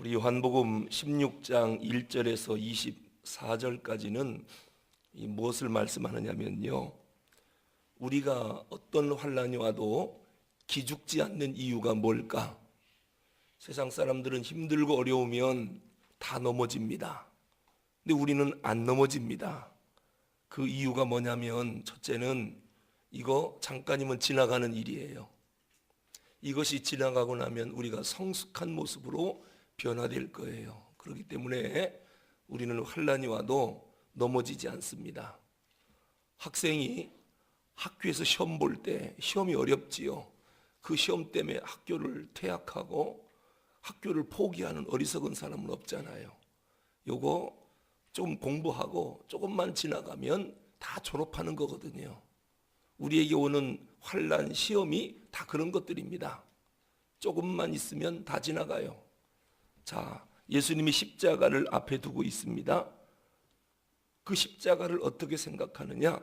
우리 요한복음 16장 1절에서 24절까지는 이 무엇을 말씀하느냐면요. 우리가 어떤 환란이 와도 기죽지 않는 이유가 뭘까? 세상 사람들은 힘들고 어려우면 다 넘어집니다. 근데 우리는 안 넘어집니다. 그 이유가 뭐냐면 첫째는 이거 잠깐이면 지나가는 일이에요. 이것이 지나가고 나면 우리가 성숙한 모습으로 변화될 거예요. 그렇기 때문에 우리는 환란이 와도 넘어지지 않습니다. 학생이 학교에서 시험 볼 때 시험이 어렵지요. 그 시험 때문에 학교를 퇴학하고 학교를 포기하는 어리석은 사람은 없잖아요. 요거 좀 공부하고 조금만 지나가면 다 졸업하는 거거든요. 우리에게 오는 환란 시험이 다 그런 것들입니다. 조금만 있으면 다 지나가요. 자, 예수님이 십자가를 앞에 두고 있습니다. 그 십자가를 어떻게 생각하느냐?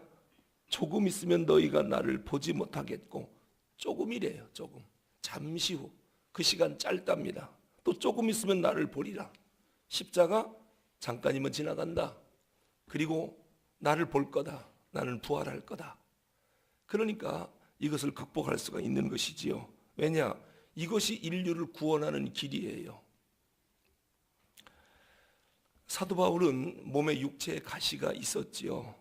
조금 있으면 너희가 나를 보지 못하겠고 조금이래요. 조금. 잠시 후. 그 시간 짧답니다. 또 조금 있으면 나를 보리라. 십자가 잠깐이면 지나간다. 그리고 나를 볼 거다. 나는 부활할 거다. 그러니까 이것을 극복할 수가 있는 것이지요. 왜냐? 이것이 인류를 구원하는 길이에요. 사도 바울은 몸에 육체의 가시가 있었지요.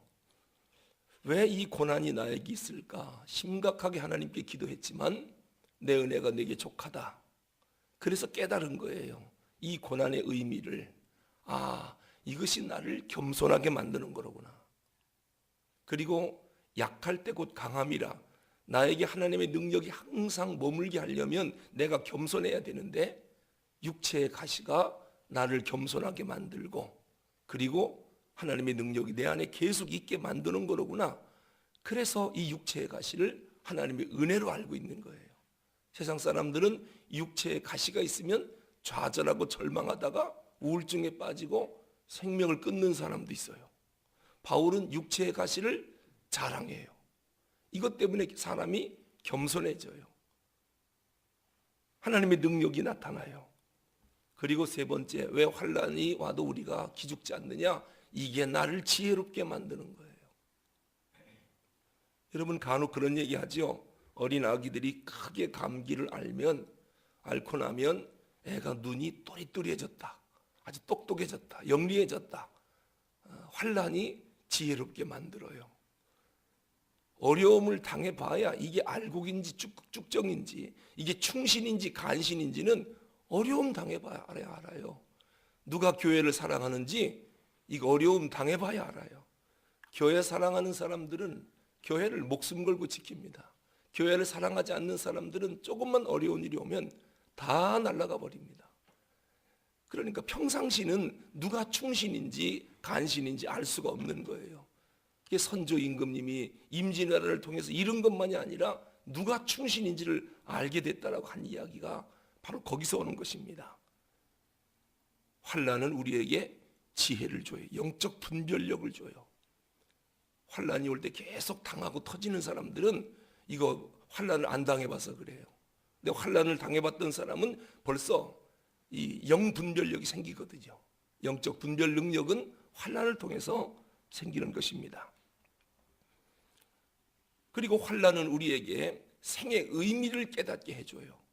왜 이 고난이 나에게 있을까? 심각하게 하나님께 기도했지만 내 은혜가 내게 족하다. 그래서 깨달은 거예요. 이 고난의 의미를. 아, 이것이 나를 겸손하게 만드는 거로구나. 그리고 약할 때 곧 강함이라. 나에게 하나님의 능력이 항상 머물게 하려면 내가 겸손해야 되는데 육체의 가시가 나를 겸손하게 만들고 그리고 하나님의 능력이 내 안에 계속 있게 만드는 거로구나. 그래서 이 육체의 가시를 하나님의 은혜로 알고 있는 거예요. 세상 사람들은 육체의 가시가 있으면 좌절하고 절망하다가 우울증에 빠지고 생명을 끊는 사람도 있어요. 바울은 육체의 가시를 자랑해요. 이것 때문에 사람이 겸손해져요. 하나님의 능력이 나타나요. 그리고 세 번째, 왜 환란이 와도 우리가 기죽지 않느냐? 이게 나를 지혜롭게 만드는 거예요. 여러분 간혹 그런 얘기 하죠. 어린 아기들이 크게 감기를 알면 앓고 나면 애가 눈이 또리또리해졌다. 아주 똑똑해졌다. 영리해졌다. 어, 환란이 지혜롭게 만들어요. 어려움을 당해봐야 이게 알곡인지 쭉 쭉정인지 이게 충신인지 간신인지는 어려움 당해봐야 알아요. 누가 교회를 사랑하는지 이거 어려움 당해봐야 알아요. 교회 사랑하는 사람들은 교회를 목숨 걸고 지킵니다. 교회를 사랑하지 않는 사람들은 조금만 어려운 일이 오면 다 날아가 버립니다. 그러니까 평상시는 누가 충신인지 간신인지 알 수가 없는 거예요. 이게 선조 임금님이 임진왜란을 통해서 이런 것만이 아니라 누가 충신인지를 알게 됐다라고 한 이야기가 바로 거기서 오는 것입니다. 환란은 우리에게 지혜를 줘요. 영적 분별력을 줘요. 환란이 올 때 계속 당하고 터지는 사람들은 이거 환란을 안 당해봐서 그래요. 근데 환란을 당해봤던 사람은 벌써 이 영 분별력이 생기거든요. 영적 분별 능력은 환란을 통해서 생기는 것입니다. 그리고 환란은 우리에게 생의 의미를 깨닫게 해줘요.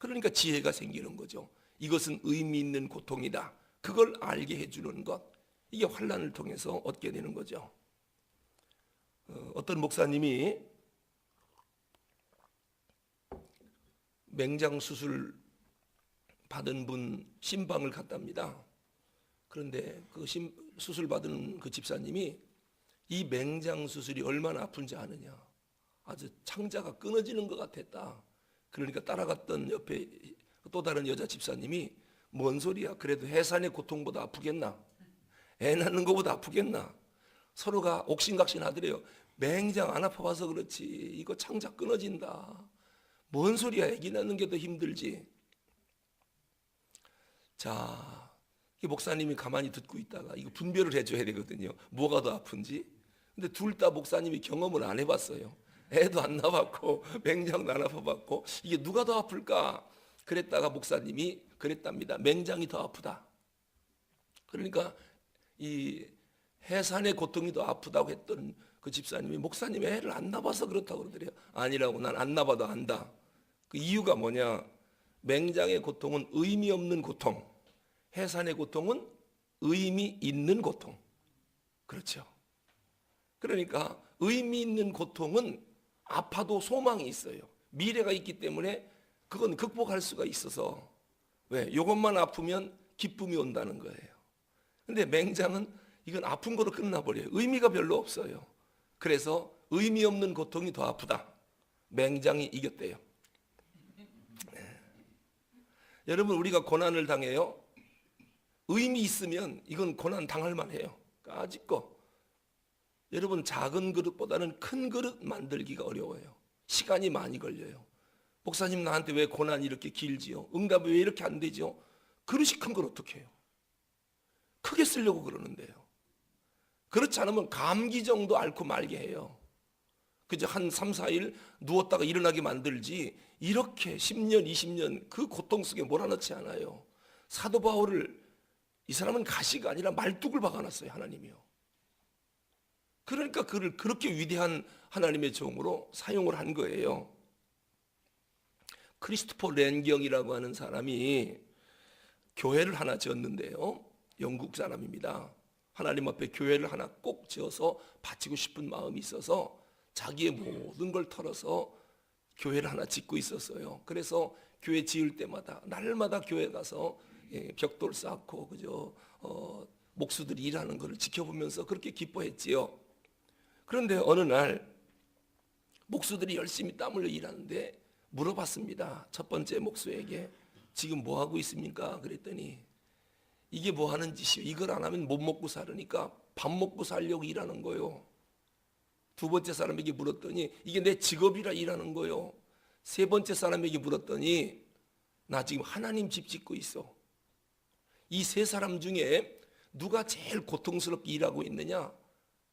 그러니까 지혜가 생기는 거죠. 이것은 의미 있는 고통이다. 그걸 알게 해주는 것. 이게 환란을 통해서 얻게 되는 거죠. 어, 어떤 목사님이 맹장 수술 받은 분 신방을 갔답니다. 그런데 그 신, 수술 받은 그 집사님이 이 맹장 수술이 얼마나 아픈지 아느냐. 아주 창자가 끊어지는 것 같았다. 그러니까 따라갔던 옆에 또 다른 여자 집사님이 뭔 소리야? 그래도 해산의 고통보다 아프겠나? 애 낳는 것보다 아프겠나? 서로가 옥신각신 하더래요. 맹장 안 아파봐서 그렇지. 이거 창자 끊어진다. 뭔 소리야? 애기 낳는 게 더 힘들지. 자, 이 목사님이 가만히 듣고 있다가 이거 분별을 해줘야 되거든요. 뭐가 더 아픈지. 근데 둘 다 목사님이 경험을 안 해봤어요. 애도 안 낳아봤고 맹장도 안 아파봤고 이게 누가 더 아플까? 그랬다가 목사님이 그랬답니다. 맹장이 더 아프다. 그러니까 이 해산의 고통이 더 아프다고 했던 그 집사님이 목사님 애를 안 낳아서 그렇다고 그러더래요. 아니라고 난 안 낳아도 안다. 그 이유가 뭐냐? 맹장의 고통은 의미 없는 고통, 해산의 고통은 의미 있는 고통. 그렇죠. 그러니까 의미 있는 고통은 아파도 소망이 있어요. 미래가 있기 때문에 그건 극복할 수가 있어서 왜? 이것만 아프면 기쁨이 온다는 거예요. 근데 맹장은 이건 아픈 거로 끝나버려요. 의미가 별로 없어요. 그래서 의미 없는 고통이 더 아프다. 맹장이 이겼대요. 네. 여러분 우리가 고난을 당해요. 의미 있으면 이건 고난 당할 만해요. 까짓 거. 여러분 작은 그릇보다는 큰 그릇 만들기가 어려워요. 시간이 많이 걸려요. 목사님 나한테 왜 고난이 이렇게 길지요? 응답이 왜 이렇게 안 되죠? 그릇이 큰 걸 어떻게 해요? 크게 쓰려고 그러는데요. 그렇지 않으면 감기 정도 앓고 말게 해요. 그저 한 3, 4일 누웠다가 일어나게 만들지 이렇게 10년, 20년 그 고통 속에 몰아넣지 않아요. 사도 바울을 이 사람은 가시가 아니라 말뚝을 박아놨어요. 하나님이요. 그러니까 그를 그렇게 위대한 하나님의 종으로 사용을 한 거예요. 크리스토퍼 렌경이라고 하는 사람이 교회를 하나 지었는데요. 영국 사람입니다. 하나님 앞에 교회를 하나 꼭 지어서 바치고 싶은 마음이 있어서 자기의 모든 걸 털어서 교회를 하나 짓고 있었어요. 그래서 교회 지을 때마다 날마다 교회 가서 예, 벽돌 쌓고 그저 어, 목수들이 일하는 것을 지켜보면서 그렇게 기뻐했지요. 그런데 어느 날 목수들이 열심히 땀 흘려 일하는데 물어봤습니다. 첫 번째 목수에게 지금 뭐 하고 있습니까? 그랬더니 이게 뭐 하는 짓이요? 이걸 안 하면 못 먹고 살으니까 밥 먹고 살려고 일하는 거요. 두 번째 사람에게 물었더니 이게 내 직업이라 일하는 거요. 세 번째 사람에게 물었더니 나 지금 하나님 집 짓고 있어. 이 세 사람 중에 누가 제일 고통스럽게 일하고 있느냐?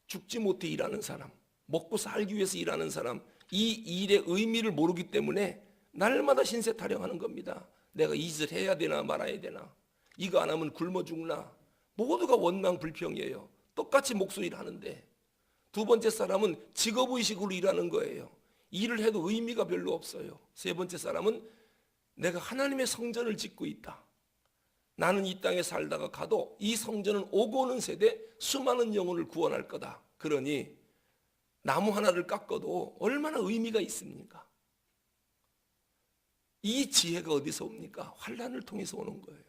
죽지 못해 일하는 사람, 먹고 살기 위해서 일하는 사람, 이 일의 의미를 모르기 때문에 날마다 신세 타령하는 겁니다. 내가 이 짓을 해야 되나 말아야 되나? 이거 안 하면 굶어 죽나? 모두가 원망 불평이에요. 똑같이 목소리를 하는데 두 번째 사람은 직업 의식으로 일하는 거예요. 일을 해도 의미가 별로 없어요. 세 번째 사람은 내가 하나님의 성전을 짓고 있다. 나는 이 땅에 살다가 가도 이 성전은 오고 오는 세대 수많은 영혼을 구원할 거다. 그러니 나무 하나를 깎아도 얼마나 의미가 있습니까? 이 지혜가 어디서 옵니까? 환란을 통해서 오는 거예요.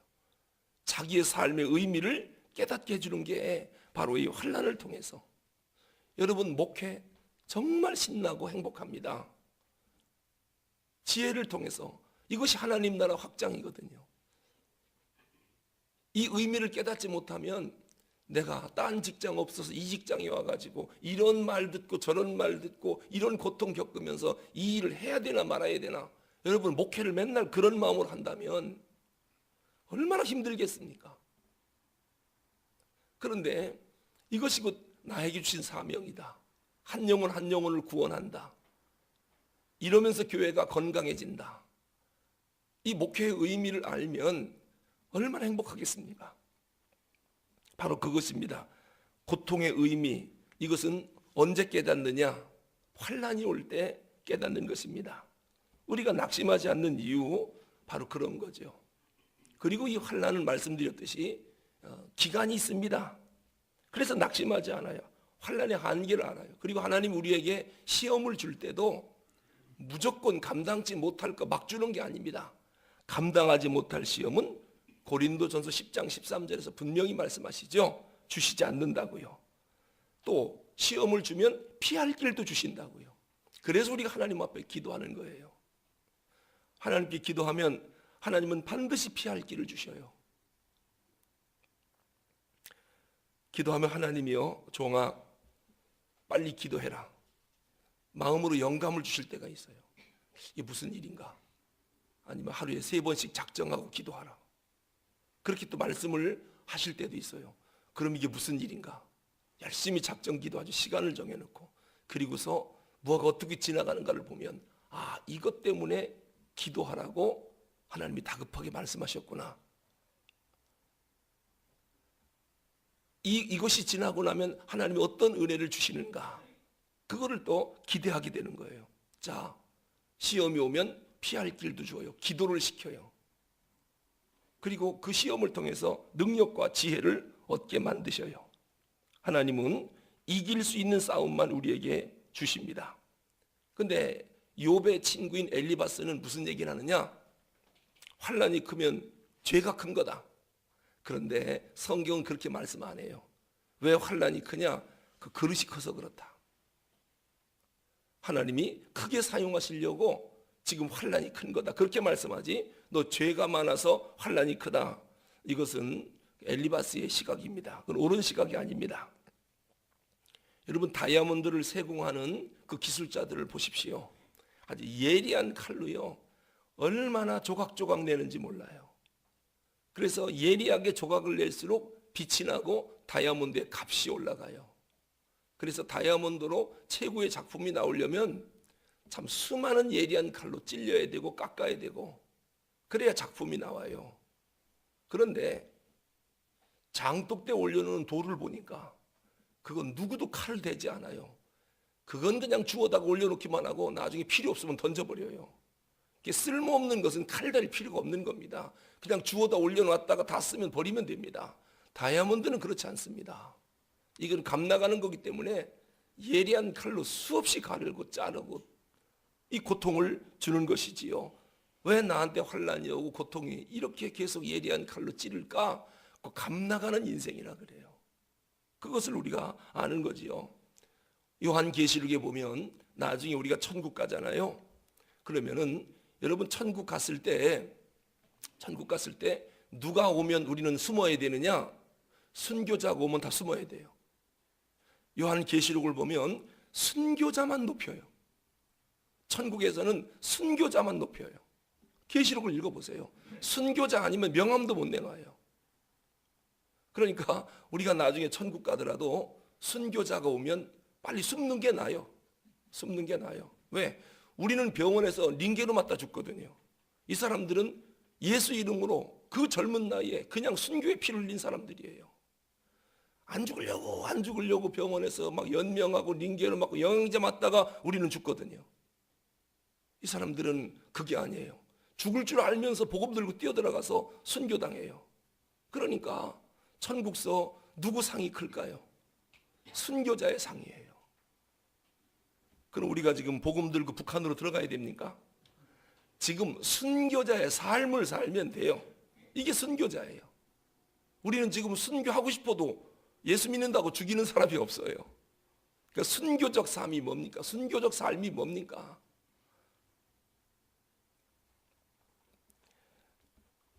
자기의 삶의 의미를 깨닫게 해주는 게 바로 이 환란을 통해서. 여러분 목회 정말 신나고 행복합니다. 지혜를 통해서 이것이 하나님 나라 확장이거든요. 이 의미를 깨닫지 못하면 내가 딴 직장 없어서 이 직장에 와가지고 이런 말 듣고 저런 말 듣고 이런 고통 겪으면서 이 일을 해야 되나 말아야 되나 여러분 목회를 맨날 그런 마음으로 한다면 얼마나 힘들겠습니까? 그런데 이것이 곧 나에게 주신 사명이다. 한 영혼 한 영혼을 구원한다. 이러면서 교회가 건강해진다. 이 목회의 의미를 알면 얼마나 행복하겠습니까? 바로 그것입니다. 고통의 의미 이것은 언제 깨닫느냐? 환란이 올 때 깨닫는 것입니다. 우리가 낙심하지 않는 이유 바로 그런 거죠. 그리고 이 환란은 말씀드렸듯이 어, 기간이 있습니다. 그래서 낙심하지 않아요. 환란의 한계를 알아요. 그리고 하나님 우리에게 시험을 줄 때도 무조건 감당치 못할 거 막 주는 게 아닙니다. 감당하지 못할 시험은 고린도전서 10장 13절에서 분명히 말씀하시죠. 주시지 않는다고요. 또 시험을 주면 피할 길도 주신다고요. 그래서 우리가 하나님 앞에 기도하는 거예요. 하나님께 기도하면 하나님은 반드시 피할 길을 주셔요. 기도하면 하나님이요, 종아, 빨리 기도해라. 마음으로 영감을 주실 때가 있어요. 이게 무슨 일인가? 아니면 하루에 세 번씩 작정하고 기도하라. 그렇게 또 말씀을 하실 때도 있어요. 그럼 이게 무슨 일인가? 열심히 작정 기도하죠. 시간을 정해놓고. 그리고서 뭐가 어떻게 지나가는가를 보면, 아, 이것 때문에 기도하라고 하나님이 다급하게 말씀하셨구나. 이, 이것이 지나고 나면 하나님이 어떤 은혜를 주시는가. 그거를 또 기대하게 되는 거예요. 자, 시험이 오면 피할 길도 주어요. 기도를 시켜요. 그리고 그 시험을 통해서 능력과 지혜를 얻게 만드셔요. 하나님은 이길 수 있는 싸움만 우리에게 주십니다. 근데 욥의 친구인 엘리바스는 무슨 얘기를 하느냐? 환란이 크면 죄가 큰 거다. 그런데 성경은 그렇게 말씀 안 해요. 왜 환란이 크냐? 그 그릇이 커서 그렇다. 하나님이 크게 사용하시려고 지금 환란이 큰 거다. 그렇게 말씀하지. 너 죄가 많아서 환란이 크다. 이것은 엘리바스의 시각입니다. 그건 옳은 시각이 아닙니다. 여러분 다이아몬드를 세공하는 그 기술자들을 보십시오. 아주 예리한 칼로요. 얼마나 조각조각 내는지 몰라요. 그래서 예리하게 조각을 낼수록 빛이 나고 다이아몬드의 값이 올라가요. 그래서 다이아몬드로 최고의 작품이 나오려면 참 수많은 예리한 칼로 찔려야 되고 깎아야 되고 그래야 작품이 나와요. 그런데 장독대 올려놓은 돌을 보니까 그건 누구도 칼을 대지 않아요. 그건 그냥 주워다가 올려놓기만 하고 나중에 필요 없으면 던져버려요. 쓸모없는 것은 칼 댈 필요가 없는 겁니다. 그냥 주워다 올려놨다가 다 쓰면 버리면 됩니다. 다이아몬드는 그렇지 않습니다. 이건 감 나가는 거기 때문에 예리한 칼로 수없이 가르고 자르고 이 고통을 주는 것이지요. 왜 나한테 환란이 오고 고통이 이렇게 계속 예리한 칼로 찌를까? 그 감 나가는 인생이라 그래요. 그것을 우리가 아는 거지요. 요한 계시록에 보면 나중에 우리가 천국 가잖아요. 그러면은 여러분 천국 갔을 때 천국 갔을 때 누가 오면 우리는 숨어야 되느냐? 순교자가 오면 다 숨어야 돼요. 요한 계시록을 보면 순교자만 높여요. 천국에서는 순교자만 높여요. 계시록을 읽어보세요. 순교자 아니면 명함도 못 내놔요. 그러니까 우리가 나중에 천국 가더라도 순교자가 오면 빨리 숨는 게 나아요. 숨는 게 나아요. 왜? 우리는 병원에서 링게로 맞다 죽거든요. 이 사람들은 예수 이름으로 그 젊은 나이에 그냥 순교의 피를 흘린 사람들이에요. 안 죽으려고 안 죽으려고 병원에서 막 연명하고 링게로 맞고 영양제 맞다가 우리는 죽거든요. 이 사람들은 그게 아니에요. 죽을 줄 알면서 복음 들고 뛰어들어가서 순교당해요. 그러니까 천국서 누구 상이 클까요? 순교자의 상이에요. 그럼 우리가 지금 복음 들고 북한으로 들어가야 됩니까? 지금 순교자의 삶을 살면 돼요. 이게 순교자예요. 우리는 지금 순교하고 싶어도 예수 믿는다고 죽이는 사람이 없어요. 그러니까 순교적 삶이 뭡니까? 순교적 삶이 뭡니까?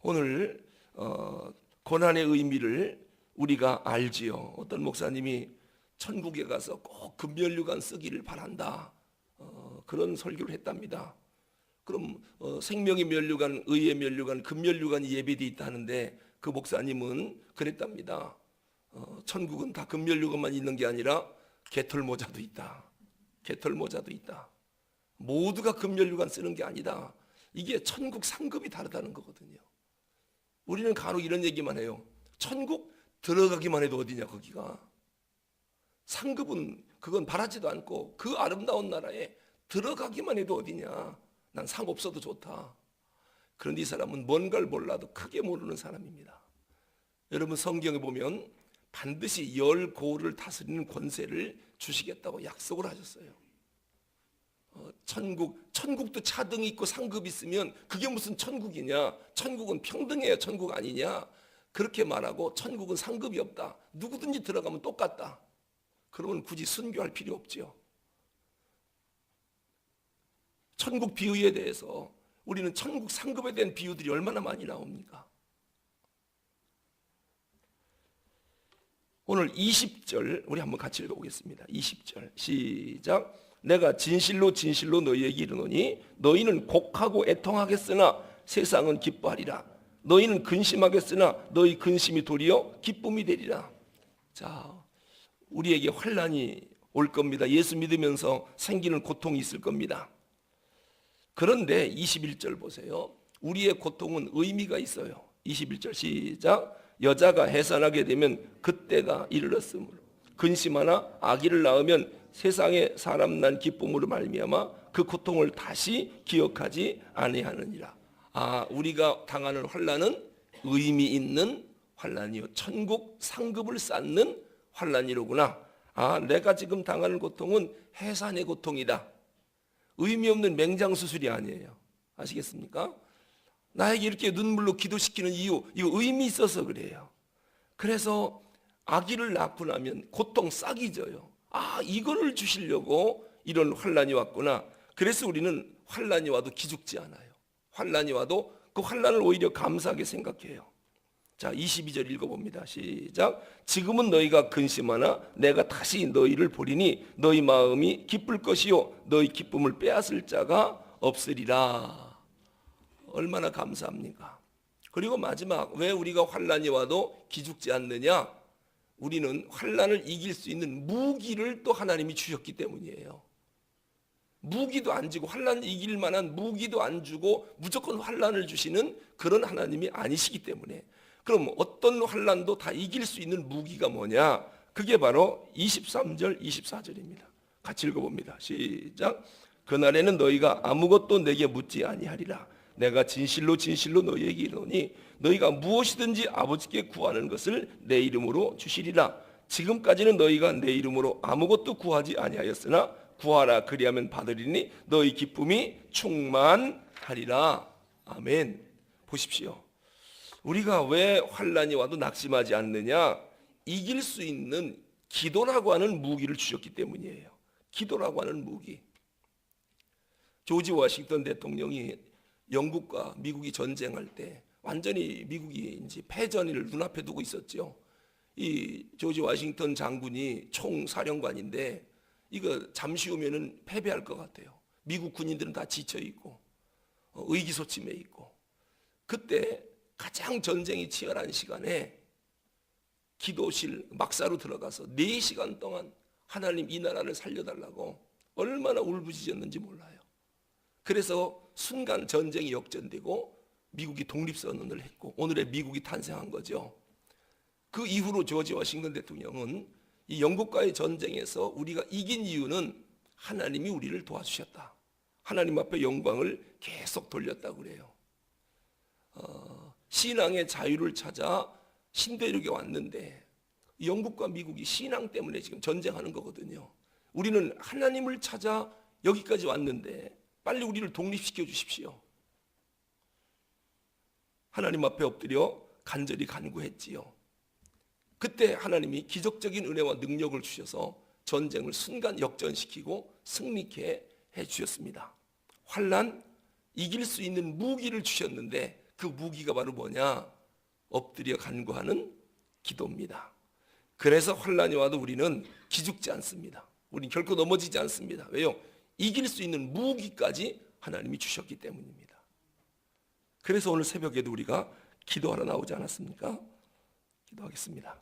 오늘 어, 고난의 의미를 우리가 알지요. 어떤 목사님이 천국에 가서 꼭 금면류관 쓰기를 바란다. 어, 그런 설교를 했답니다. 그럼 어, 생명의 면류관, 의의 면류관, 금면류관이 예배돼 있다는데 그 목사님은 그랬답니다. 어, 천국은 다 금면류관만 있는 게 아니라 개털 모자도 있다. 개털 모자도 있다. 모두가 금면류관 쓰는 게 아니다. 이게 천국 상급이 다르다는 거거든요. 우리는 간혹 이런 얘기만 해요. 천국 들어가기만 해도 어디냐 거기가. 상급은 그건 바라지도 않고 그 아름다운 나라에 들어가기만 해도 어디냐. 난 상 없어도 좋다. 그런데 이 사람은 뭔가를 몰라도 크게 모르는 사람입니다. 여러분 성경에 보면 반드시 열 고를 다스리는 권세를 주시겠다고 약속을 하셨어요. 어, 천국, 천국도 차등 있고 상급 있으면 그게 무슨 천국이냐? 천국은 평등해야 천국 아니냐? 그렇게 말하고 천국은 상급이 없다. 누구든지 들어가면 똑같다. 그러면 굳이 순교할 필요 없지요. 천국 비유에 대해서 우리는 천국 상급에 대한 비유들이 얼마나 많이 나옵니까? 오늘 20절 우리 한번 같이 읽어보겠습니다. 20절 시작. 내가 진실로 진실로 너희에게 이르노니 너희는 곡하고 애통하겠으나 세상은 기뻐하리라. 너희는 근심하겠으나 너희 근심이 도리어 기쁨이 되리라. 자, 우리에게 환란이 올 겁니다. 예수 믿으면서 생기는 고통이 있을 겁니다. 그런데 21절 보세요. 우리의 고통은 의미가 있어요. 21절 시작. 여자가 해산하게 되면 그때가 이르렀으므로 근심 하나 아기를 낳으면 세상에 사람 난 기쁨으로 말미암아 그 고통을 다시 기억하지 아니하느니라. 아, 우리가 당하는 환란은 의미 있는 환란이요. 천국 상급을 쌓는 환란이로구나. 아, 내가 지금 당하는 고통은 해산의 고통이다. 의미 없는 맹장 수술이 아니에요. 아시겠습니까? 나에게 이렇게 눈물로 기도시키는 이유, 이거 의미 있어서 그래요. 그래서 아기를 낳고 나면 고통 싹이 져요. 아, 이거를 주시려고 이런 환란이 왔구나. 그래서 우리는 환란이 와도 기죽지 않아요. 환란이 와도 그 환란을 오히려 감사하게 생각해요. 자, 22절 읽어봅니다. 시작. 지금은 너희가 근심하나 내가 다시 너희를 보리니 너희 마음이 기쁠 것이요 너희 기쁨을 빼앗을 자가 없으리라. 얼마나 감사합니까? 그리고 마지막 왜 우리가 환란이 와도 기죽지 않느냐? 우리는 환란을 이길 수 있는 무기를 또 하나님이 주셨기 때문이에요. 무기도 안 주고 환란 이길 만한 무기도 안 주고 무조건 환란을 주시는 그런 하나님이 아니시기 때문에 그럼 어떤 환란도 다 이길 수 있는 무기가 뭐냐? 그게 바로 23절 24절입니다. 같이 읽어봅니다. 시작. 그날에는 너희가 아무것도 내게 묻지 아니하리라. 내가 진실로 진실로 너희에게 이르노니 너희가 무엇이든지 아버지께 구하는 것을 내 이름으로 주시리라. 지금까지는 너희가 내 이름으로 아무것도 구하지 아니하였으나 구하라 그리하면 받으리니 너희 기쁨이 충만하리라. 아멘. 보십시오. 우리가 왜 환란이 와도 낙심하지 않느냐? 이길 수 있는 기도라고 하는 무기를 주셨기 때문이에요. 기도라고 하는 무기. 조지 워싱턴 대통령이 영국과 미국이 전쟁할 때 완전히 미국이 이제 패전을 눈앞에 두고 있었죠. 이 조지 워싱턴 장군이 총사령관인데 이거 잠시 후면은 패배할 것 같아요. 미국 군인들은 다 지쳐 있고 어, 의기소침해 있고 그때 가장 전쟁이 치열한 시간에 기도실 막사로 들어가서 4시간 동안 하나님 이 나라를 살려달라고 얼마나 울부짖었는지 몰라요. 그래서 순간 전쟁이 역전되고 미국이 독립선언을 했고 오늘의 미국이 탄생한 거죠. 그 이후로 조지 워싱턴 대통령은 이 영국과의 전쟁에서 우리가 이긴 이유는 하나님이 우리를 도와주셨다. 하나님 앞에 영광을 계속 돌렸다고 그래요. 어, 신앙의 자유를 찾아 신대륙에 왔는데 영국과 미국이 신앙 때문에 지금 전쟁하는 거거든요. 우리는 하나님을 찾아 여기까지 왔는데 빨리 우리를 독립시켜 주십시오. 하나님 앞에 엎드려 간절히 간구했지요. 그때 하나님이 기적적인 은혜와 능력을 주셔서 전쟁을 순간 역전시키고 승리케 해 주셨습니다. 환란 이길 수 있는 무기를 주셨는데 그 무기가 바로 뭐냐? 엎드려 간구하는 기도입니다. 그래서 환란이 와도 우리는 기죽지 않습니다. 우리는 결코 넘어지지 않습니다. 왜요? 이길 수 있는 무기까지 하나님이 주셨기 때문입니다. 그래서 오늘 새벽에도 우리가 기도하러 나오지 않았습니까? 기도하겠습니다.